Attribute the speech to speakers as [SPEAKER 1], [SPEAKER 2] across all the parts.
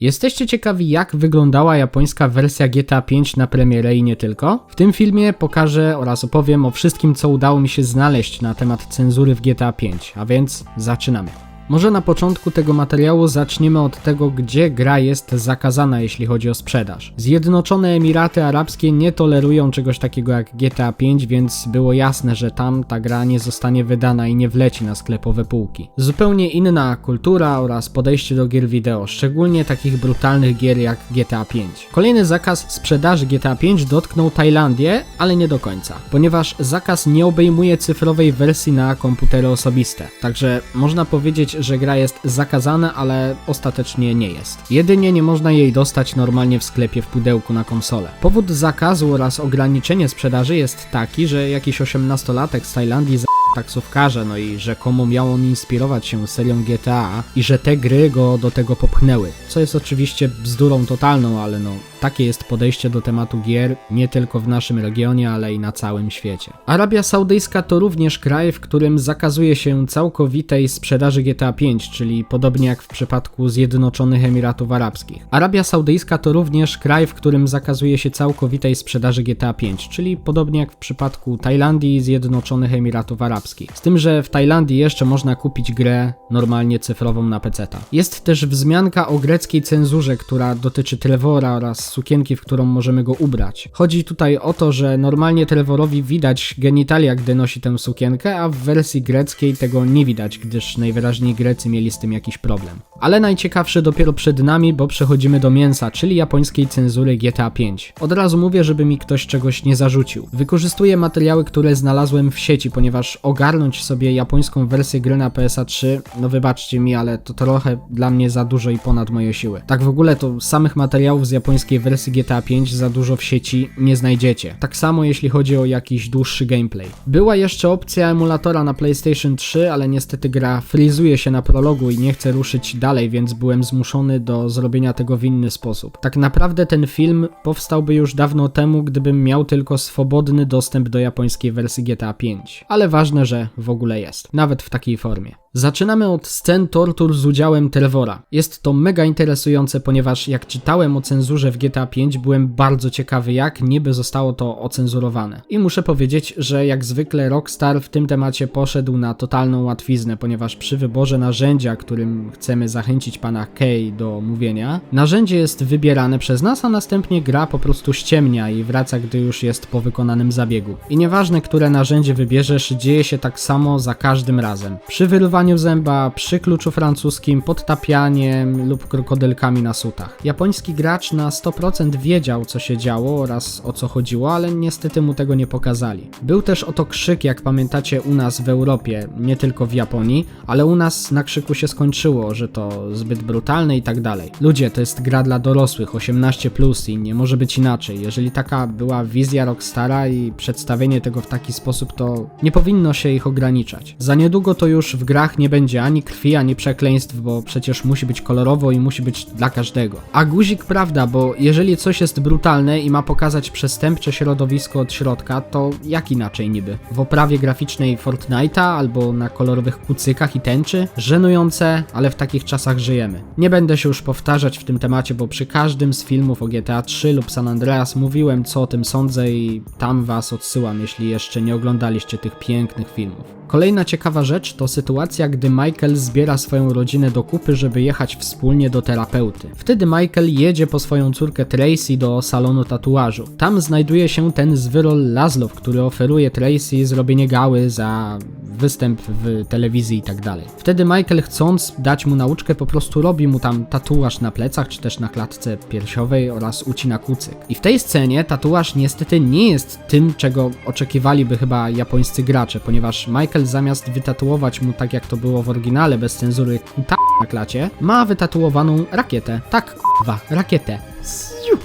[SPEAKER 1] Jesteście ciekawi, jak wyglądała japońska wersja GTA 5 na premierę i nie tylko? W tym filmie pokażę oraz opowiem o wszystkim, co udało mi się znaleźć na temat cenzury w GTA 5, a więc zaczynamy. Może na początku tego materiału zaczniemy od tego, gdzie gra jest zakazana, jeśli chodzi o sprzedaż. Zjednoczone Emiraty Arabskie nie tolerują czegoś takiego jak GTA 5, więc było jasne, że tam ta gra nie zostanie wydana i nie wleci na sklepowe półki. Zupełnie inna kultura oraz podejście do gier wideo, szczególnie takich brutalnych gier jak GTA 5. Kolejny zakaz sprzedaży GTA 5 dotknął Tajlandię, ale nie do końca, ponieważ zakaz nie obejmuje cyfrowej wersji na komputery osobiste. Także można powiedzieć, że gra jest zakazana, ale ostatecznie nie jest. Jedynie nie można jej dostać normalnie w sklepie w pudełku na konsolę. Powód zakazu oraz ograniczenie sprzedaży jest taki, że jakiś 18-latek z Tajlandii za taksówkarza, no i rzekomo miał on inspirować się serią GTA i że te gry go do tego popchnęły. Co jest oczywiście bzdurą totalną, ale no takie jest podejście do tematu gier nie tylko w naszym regionie, ale i na całym świecie. Arabia Saudyjska to również kraj, w którym zakazuje się całkowitej sprzedaży GTA 5, czyli podobnie jak w przypadku Zjednoczonych Emiratów Arabskich. Arabia Saudyjska to również kraj, w którym zakazuje się całkowitej sprzedaży GTA 5, czyli podobnie jak w przypadku Tajlandii i Zjednoczonych Emiratów Arabskich. Z tym, że w Tajlandii jeszcze można kupić grę normalnie cyfrową na PC. Jest też wzmianka o greckiej cenzurze, która dotyczy Trevora oraz sukienki, w którą możemy go ubrać. Chodzi tutaj o to, że normalnie Trevorowi widać genitalia, gdy nosi tę sukienkę, a w wersji greckiej tego nie widać, gdyż najwyraźniej Grecy mieli z tym jakiś problem. Ale najciekawsze dopiero przed nami, bo przechodzimy do mięsa, czyli japońskiej cenzury GTA 5. Od razu mówię, żeby mi ktoś czegoś nie zarzucił. Wykorzystuję materiały, które znalazłem w sieci, ponieważ ogarnąć sobie japońską wersję gry na PSA 3, no wybaczcie mi, ale to trochę dla mnie za dużo i ponad moje siły. Tak w ogóle to samych materiałów z japońskiej wersji GTA 5 za dużo w sieci nie znajdziecie. Tak samo jeśli chodzi o jakiś dłuższy gameplay. Była jeszcze opcja emulatora na PlayStation 3, ale niestety gra frizuje się na prologu i nie chce ruszyć dalej, więc byłem zmuszony do zrobienia tego w inny sposób. Tak naprawdę ten film powstałby już dawno temu, gdybym miał tylko swobodny dostęp do japońskiej wersji GTA 5. Ale ważne, że w ogóle jest. Nawet w takiej formie. Zaczynamy od scen tortur z udziałem Trevora. Jest to mega interesujące, ponieważ jak czytałem o cenzurze w GTA 5, byłem bardzo ciekawy, jak niby zostało to ocenzurowane. I muszę powiedzieć, że jak zwykle Rockstar w tym temacie poszedł na totalną łatwiznę, ponieważ przy wyborze narzędzia, którym chcemy zachęcić pana Kay do mówienia, narzędzie jest wybierane przez nas, a następnie gra po prostu ściemnia i wraca, gdy już jest po wykonanym zabiegu. I nieważne, które narzędzie wybierzesz, dzieje się tak samo za każdym razem. Przy wyrywaniu zęba, przy kluczu francuskim, podtapianiem lub krokodylkami na sutach. Japoński gracz na 100% wiedział, co się działo oraz o co chodziło, ale niestety mu tego nie pokazali. Był też oto krzyk, jak pamiętacie, u nas w Europie, nie tylko w Japonii, ale u nas na krzyku się skończyło, że to zbyt brutalne i tak dalej. Ludzie, to jest gra dla dorosłych, 18 plus i nie może być inaczej. Jeżeli taka była wizja Rockstara i przedstawienie tego w taki sposób, to nie powinno się ich ograniczać. Za niedługo to już w grach nie będzie ani krwi, ani przekleństw, bo przecież musi być kolorowo i musi być dla każdego. A guzik prawda, bo jeżeli coś jest brutalne i ma pokazać przestępcze środowisko od środka, to jak inaczej niby? W oprawie graficznej Fortnite'a albo na kolorowych kucykach i tęczy? Żenujące, ale w takich czasach żyjemy. Nie będę się już powtarzać w tym temacie, bo przy każdym z filmów o GTA 3 lub San Andreas mówiłem co o tym sądzę i tam was odsyłam, jeśli jeszcze nie oglądaliście tych pięknych filmów. Kolejna ciekawa rzecz to sytuacja, gdy Michael zbiera swoją rodzinę do kupy, żeby jechać wspólnie do terapeuty. Wtedy Michael jedzie po swoją córkę Tracy do salonu tatuażu. Tam znajduje się ten zwyrol Laszlo, który oferuje Tracy zrobienie gały za występ w telewizji i tak dalej. Wtedy Michael chcąc dać mu nauczkę po prostu robi mu tam tatuaż na plecach czy też na klatce piersiowej oraz ucina kucyk. I w tej scenie tatuaż niestety nie jest tym, czego oczekiwaliby chyba japońscy gracze, ponieważ Michael zamiast wytatuować mu tak jak to było w oryginale bez cenzury kuta na klacie, ma wytatuowaną rakietę. Tak, k***wa, rakietę.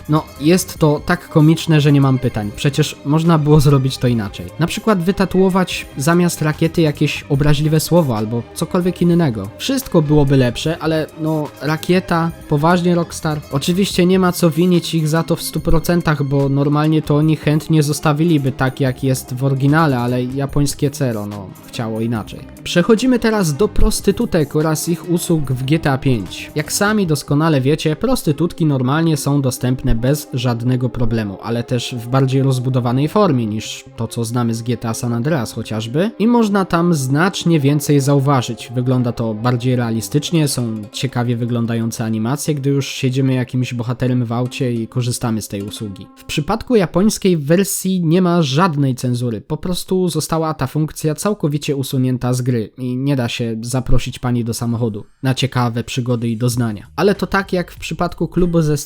[SPEAKER 1] No, jest to tak komiczne, że nie mam pytań. Przecież można było zrobić to inaczej. Na przykład wytatuować zamiast rakiety jakieś obraźliwe słowo albo cokolwiek innego. Wszystko byłoby lepsze, ale no, rakieta, poważnie Rockstar. Oczywiście nie ma co winić ich za to w 100%, bo normalnie to oni chętnie zostawiliby tak jak jest w oryginale, ale japońskie Cero, no, chciało inaczej. Przechodzimy teraz do prostytutek oraz ich usług w GTA 5. Jak sami doskonale wiecie, prostytutki normalnie są dostępne bez żadnego problemu, ale też w bardziej rozbudowanej formie niż to, co znamy z GTA San Andreas chociażby. I można tam znacznie więcej zauważyć. Wygląda to bardziej realistycznie, są ciekawie wyglądające animacje, gdy już siedzimy jakimś bohaterem w aucie i korzystamy z tej usługi. W przypadku japońskiej wersji nie ma żadnej cenzury, po prostu została ta funkcja całkowicie usunięta z gry i nie da się zaprosić pani do samochodu na ciekawe przygody i doznania. Ale to tak jak w przypadku klubu ze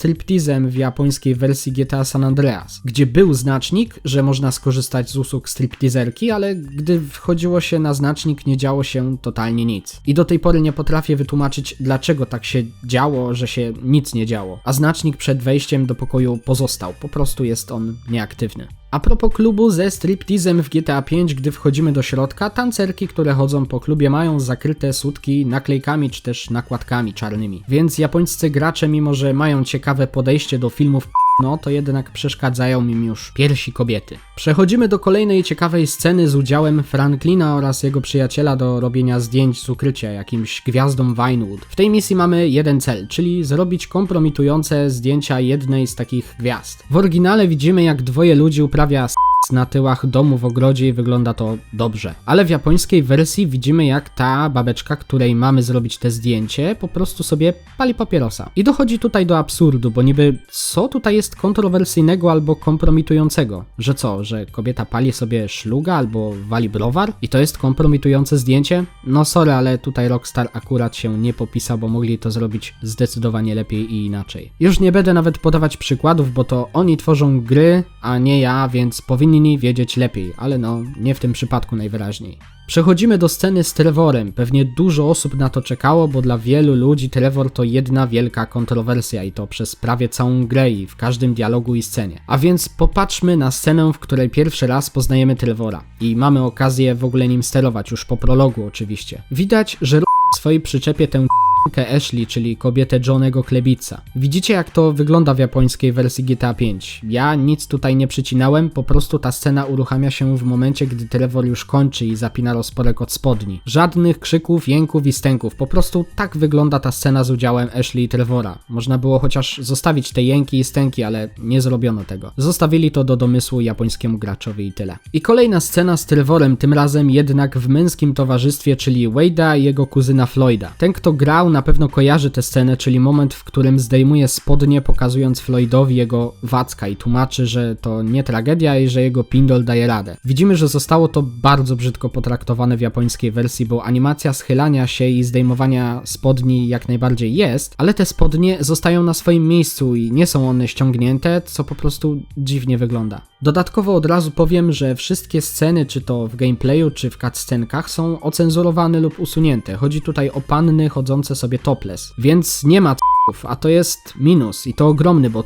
[SPEAKER 1] w japońskiej wersji GTA San Andreas, gdzie był znacznik, że można skorzystać z usług striptizerki, ale gdy wchodziło się na znacznik nie działo się totalnie nic. I do tej pory nie potrafię wytłumaczyć dlaczego tak się działo, że się nic nie działo, a znacznik przed wejściem do pokoju pozostał, po prostu jest on nieaktywny. A propos klubu ze striptizem w GTA 5, gdy wchodzimy do środka, tancerki, które chodzą po klubie mają zakryte sutki naklejkami czy też nakładkami czarnymi. Więc japońscy gracze, mimo że mają ciekawe podejście do filmów no to jednak przeszkadzają im już piersi kobiety. Przechodzimy do kolejnej ciekawej sceny z udziałem Franklina oraz jego przyjaciela do robienia zdjęć z ukrycia jakimś gwiazdom Vinewood. W tej misji mamy jeden cel, czyli zrobić kompromitujące zdjęcia jednej z takich gwiazd. W oryginale widzimy jak dwoje ludzi uprawia na tyłach domu w ogrodzie i wygląda to dobrze. Ale w japońskiej wersji widzimy jak ta babeczka, której mamy zrobić te zdjęcie, po prostu sobie pali papierosa. I dochodzi tutaj do absurdu, bo niby co tutaj jest kontrowersyjnego albo kompromitującego? Że co, że kobieta pali sobie szluga albo wali browar? I to jest kompromitujące zdjęcie? No sorry, ale tutaj Rockstar akurat się nie popisał, bo mogli to zrobić zdecydowanie lepiej i inaczej. Już nie będę nawet podawać przykładów, bo to oni tworzą gry, a nie ja, więc powinni wiedzieć lepiej, ale no, nie w tym przypadku najwyraźniej. Przechodzimy do sceny z Trevorem. Pewnie dużo osób na to czekało, bo dla wielu ludzi Trevor to jedna wielka kontrowersja i to przez prawie całą grę i w każdym dialogu i scenie. A więc popatrzmy na scenę, w której pierwszy raz poznajemy Trevora i mamy okazję w ogóle nim sterować, już po prologu oczywiście. Widać, że w swojej przyczepie tę Ashley, czyli kobietę Johnego Klebica. Widzicie jak to wygląda w japońskiej wersji GTA 5. Ja nic tutaj nie przycinałem, po prostu ta scena uruchamia się w momencie, gdy Trevor już kończy i zapina rozporek od spodni. Żadnych krzyków, jęków i stęków, po prostu tak wygląda ta scena z udziałem Ashley i Trevora. Można było chociaż zostawić te jęki i stęki, ale nie zrobiono tego. Zostawili to do domysłu japońskiemu graczowi i tyle. I kolejna scena z Trevorem, tym razem jednak w męskim towarzystwie, czyli Wade'a i jego kuzyna Floyda. Ten kto grał na pewno kojarzy tę scenę, czyli moment, w którym zdejmuje spodnie, pokazując Floydowi jego wacka i tłumaczy, że to nie tragedia i że jego pindol daje radę. Widzimy, że zostało to bardzo brzydko potraktowane w japońskiej wersji, bo animacja schylania się i zdejmowania spodni jak najbardziej jest, ale te spodnie zostają na swoim miejscu i nie są one ściągnięte, co po prostu dziwnie wygląda. Dodatkowo od razu powiem, że wszystkie sceny, czy to w gameplayu, czy w cutscenkach są ocenzurowane lub usunięte. Chodzi tutaj o panny chodzące sobie topless, więc nie ma a to jest minus i to ogromny, bo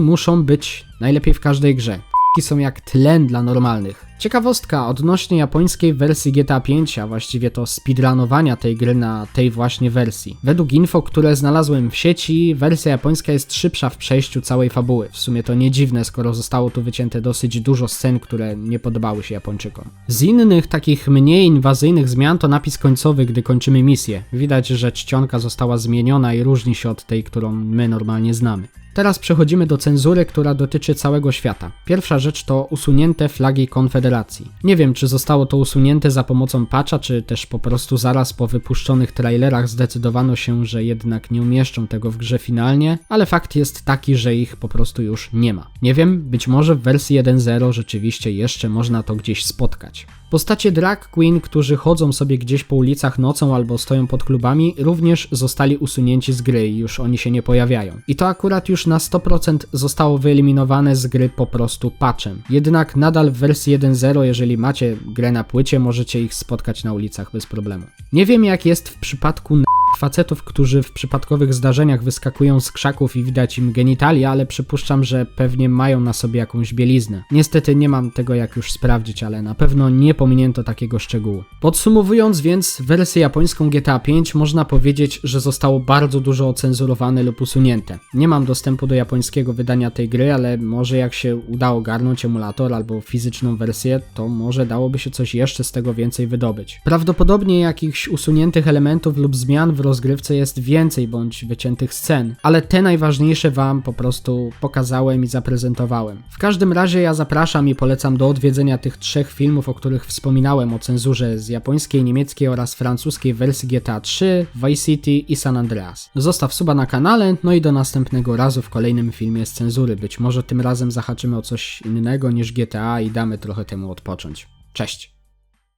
[SPEAKER 1] muszą być najlepiej w każdej grze. Są jak tlen dla normalnych. Ciekawostka odnośnie japońskiej wersji GTA 5, a właściwie to speedrunowania tej gry na tej właśnie wersji. Według info, które znalazłem w sieci, wersja japońska jest szybsza w przejściu całej fabuły. W sumie to nie dziwne, skoro zostało tu wycięte dosyć dużo scen, które nie podobały się Japończykom. Z innych takich mniej inwazyjnych zmian to napis końcowy, gdy kończymy misję. Widać, że czcionka została zmieniona i różni się od tej, którą my normalnie znamy. Teraz przechodzimy do cenzury, która dotyczy całego świata. Pierwsza rzecz to usunięte flagi Konfederacji. Nie wiem, czy zostało to usunięte za pomocą patcha, czy też po prostu zaraz po wypuszczonych trailerach zdecydowano się, że jednak nie umieszczą tego w grze finalnie, ale fakt jest taki, że ich po prostu już nie ma. Nie wiem, być może w wersji 1.0 rzeczywiście jeszcze można to gdzieś spotkać. Postacie drag queen, którzy chodzą sobie gdzieś po ulicach nocą albo stoją pod klubami, również zostali usunięci z gry i już oni się nie pojawiają. I to akurat już na 100% zostało wyeliminowane z gry po prostu patchem. Jednak nadal w wersji 1.0, jeżeli macie grę na płycie, możecie ich spotkać na ulicach bez problemu. Nie wiem jak jest w przypadku facetów, którzy w przypadkowych zdarzeniach wyskakują z krzaków i widać im genitalia, ale przypuszczam, że pewnie mają na sobie jakąś bieliznę. Niestety nie mam tego jak już sprawdzić, ale na pewno nie pominięto takiego szczegółu. Podsumowując więc, wersję japońską GTA 5 można powiedzieć, że zostało bardzo dużo ocenzurowane lub usunięte. Nie mam dostępu do japońskiego wydania tej gry, ale może jak się uda ogarnąć emulator albo fizyczną wersję, to może dałoby się coś jeszcze z tego więcej wydobyć. Prawdopodobnie jakichś usuniętych elementów lub zmian w rozgrywce jest więcej bądź wyciętych scen, ale te najważniejsze wam po prostu pokazałem i zaprezentowałem. W każdym razie ja zapraszam i polecam do odwiedzenia tych trzech filmów, o których wspominałem o cenzurze z japońskiej, niemieckiej oraz francuskiej wersji GTA 3, Vice City i San Andreas. Zostaw suba na kanale, no i do następnego razu w kolejnym filmie z cenzury. Być może tym razem zahaczymy o coś innego niż GTA i damy trochę temu odpocząć. Cześć!